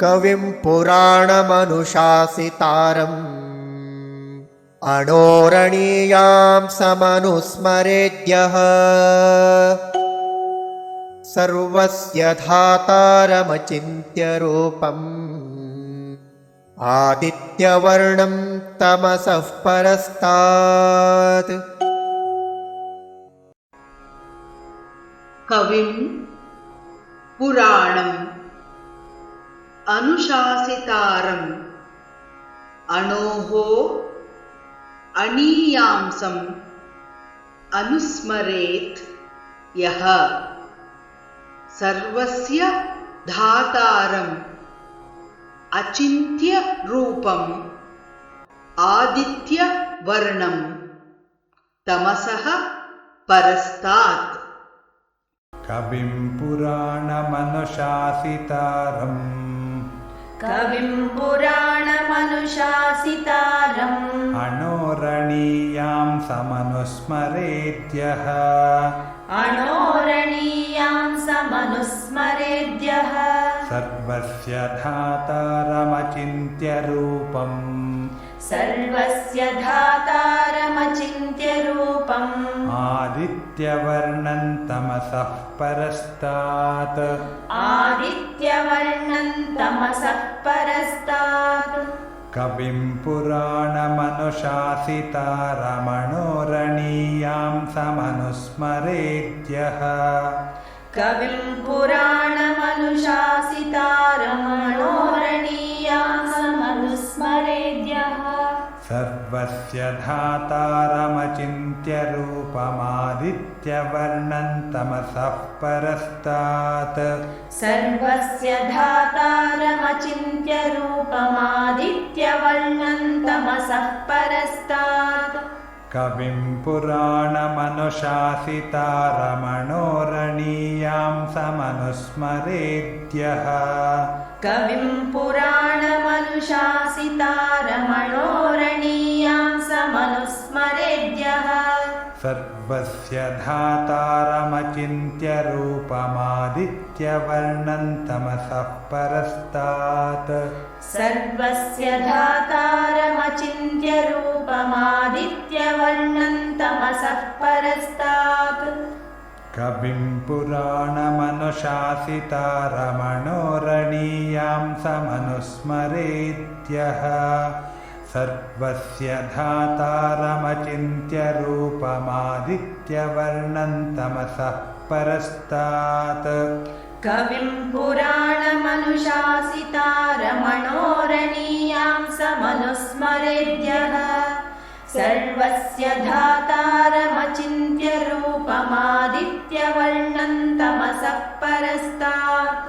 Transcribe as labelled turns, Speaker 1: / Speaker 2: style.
Speaker 1: कविं पुराणमनुशासितारम् अणोरणीयां समनुस्मरेद्यः सर्वस्य धातारमचिन्त्यरूपम् आदित्यवर्णं तमसः परस्तात्
Speaker 2: कविं पुराणम् अनुशासितारम् अणोः अणीयांसम् अनुस्मरेत् यः। सर्वस्य धातारम् अचिन्त्यरूपम् आदित्यवर्णं तमसः परस्तात्।
Speaker 3: कविं पुराणमनुशासितारम्
Speaker 4: कविं पुराणमनुशासितारम्
Speaker 3: अणोरणीयां समनुस्मरेद्यः
Speaker 4: अणोरणीयां समनुस्मरेद्यः
Speaker 3: सर्वस्य धातारमचिन्त्यरूपम्
Speaker 4: सर्वस्य धातारमचिन्त्यरूपम्
Speaker 3: आदित्यवर्णं तमसः परस्तात्।
Speaker 4: आदित्यवर्णं तमसः परस्तात्।
Speaker 3: कविं पुराणमनुशासितारमणोरणीयां समनुस्मरेद्यः।
Speaker 4: कविं पुराणमनुशासितारमणोरणीयां
Speaker 3: सर्वस्य धातारमचिन्त्यरूपमादित्यवर्णं तमसः परस्तात्।
Speaker 4: सर्वस्य धातारमचिन्त्यरूपमादित्यवर्णं तमसः परस्तात्।
Speaker 3: कविं पुराणमनुशासितारमणोरणीयां समनुस्मरेद्यः।
Speaker 4: कविं पुराणमनुशासितारमणोरणीयां
Speaker 3: सर्वस्य धातारमचिन्त्यरूपमादित्यवर्णं तमसः परस्तात्
Speaker 4: सर्वस्य धातारमचिन्त्यरूपमादित्यवर्णं तमसः परस्तात्
Speaker 3: कविं पुराणमनुशासितारमणोरणीयां समनुस्मरेद्यः सर्वस्य धातारमचिन्त्यरूपमादित्यवर्णं तमसः परस्तात्।
Speaker 4: कविं पुराणमनुशासितारमणोरणीयां समनुस्मरेद्यः। सर्वस्य धातारमचिन्त्यरूपमादित्यवर्णं तमसः परस्तात्